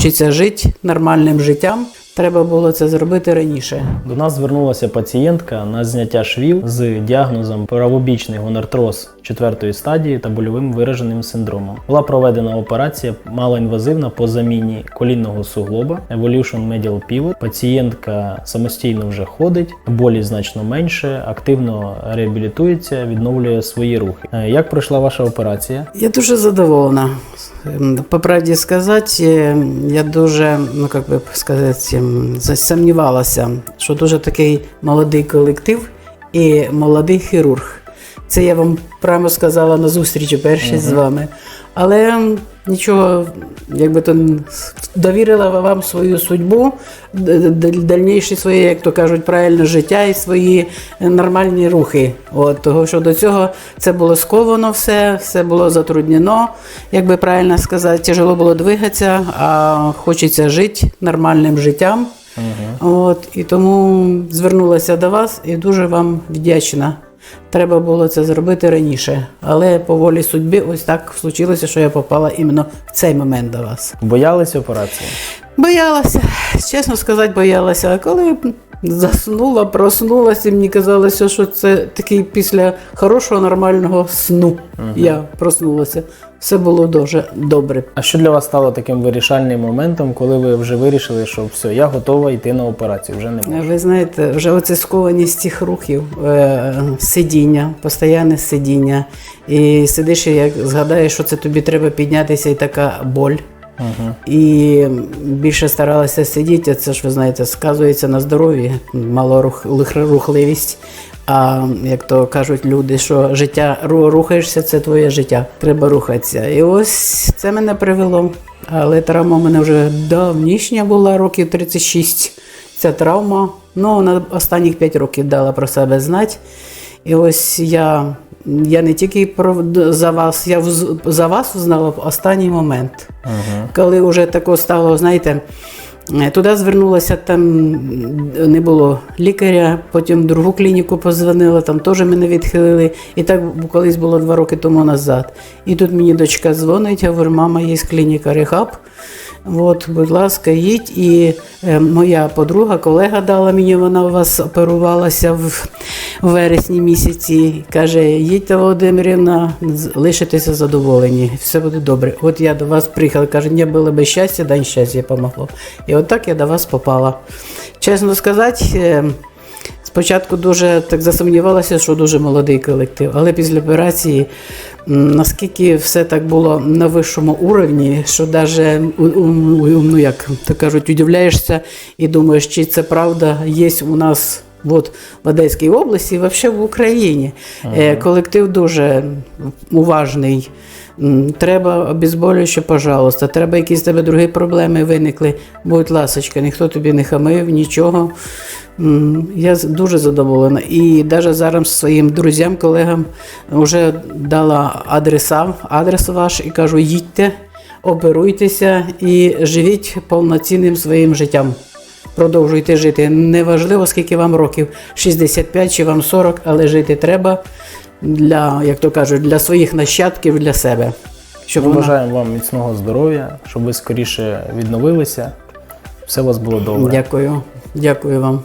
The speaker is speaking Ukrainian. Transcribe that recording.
хочеться жити нормальним життям. Треба було це зробити раніше. До нас звернулася пацієнтка на зняття швів з діагнозом правобічний гонартроз четвертої стадії та больовим вираженим синдромом. Була проведена операція малоінвазивна по заміні колінного суглоба Evolution Medial Pivot. Пацієнтка самостійно вже ходить, болі значно менше, активно реабілітується, відновлює свої рухи. Е, Як пройшла ваша операція? Я дуже задоволена. Ем, По правді сказати, е, я дуже, ну як би сказати, засумнівалася, що дуже такий молодий колектив і молодий хірург. Це я вам прямо сказала на зустрічі першій з вами. Але нічого, якби то довірила вам свою судьбу, дальніші свої, як то кажуть, правильне життя і свої нормальні рухи. От, того, що до цього це було сковано все, все було затруднено, як би правильно сказати, тяжело було двигатися, а хочеться жити нормальним життям. От, і тому звернулася до вас і дуже вам вдячна. Треба було це зробити раніше, але по волі судьби ось так случилося, що я попала іменно в цей момент до вас. Боялася операції? Боялася, чесно сказати, боялася. А коли заснула, проснулася, і мені казалося, що це такий після хорошого нормального сну. Я проснулася. Все було дуже добре. А що для вас стало таким вирішальним моментом, коли ви вже вирішили, що все, я готова йти на операцію, вже не можу? Ви знаєте, вже оце скованість цих рухів, е, сидіння, постійне сидіння. І сидиш, і як згадаєш, що це тобі треба піднятися, і така боль. І більше старалася сидіти, це ж ви знаєте, сказується на здоров'ї, малорухливість. А як то кажуть люди, що життя рухаєшся, це твоє життя. Треба рухатися. І ось це мене привело. Але травма у мене вже давнішня була, років 36. Ця травма. Ну, на останніх 5 років дала про себе знати. І ось я, я не тільки про, за вас, я за вас узнала в останній момент. Коли вже тако стало, знаєте, туди звернулася, там не було лікаря, потім другу клініку позвонила, там теж мене відхилили. І так колись було два роки тому назад. І тут мені дочка дзвонить, я говорю, мама, є клініка Рехаб. От, будь ласка, їдь. І е, моя подруга, колега дала мені, вона у вас оперувалася в вересні місяці. Каже, їдьте, Володимирівна, лишитеся задоволені, все буде добре. От я до вас приїхала, каже, не було би щастя, дай щастя помогло. І от так я до вас попала. Чесно сказати, е, Спочатку дуже так засумнівалася, що дуже молодий колектив, але після операції наскільки все так було на вищому уровні, що навіть ну як то кажуть, удивляєшся і думаєш, чи це правда є у нас. От в Одеській області, і взагалі в Україні. Е, Колектив дуже уважний. Треба обезболююче, пожалуйста. Треба якісь тебе другі проблеми виникли. Будь ласочка, ніхто тобі не хамив, нічого. Я дуже задоволена. І навіть зараз своїм друзям, колегам вже дала адреса, адрес ваш і кажу, їдьте, оперуйтеся і живіть повноцінним своїм життям. Продовжуйте жити. Неважливо, скільки вам років, 65 чи вам 40, але жити треба для, як то кажуть, для своїх нащадків, для себе. Щоб Ми вона... бажаємо вам міцного здоров'я, щоб ви скоріше відновилися. Все у вас було добре. Дякую. Дякую вам.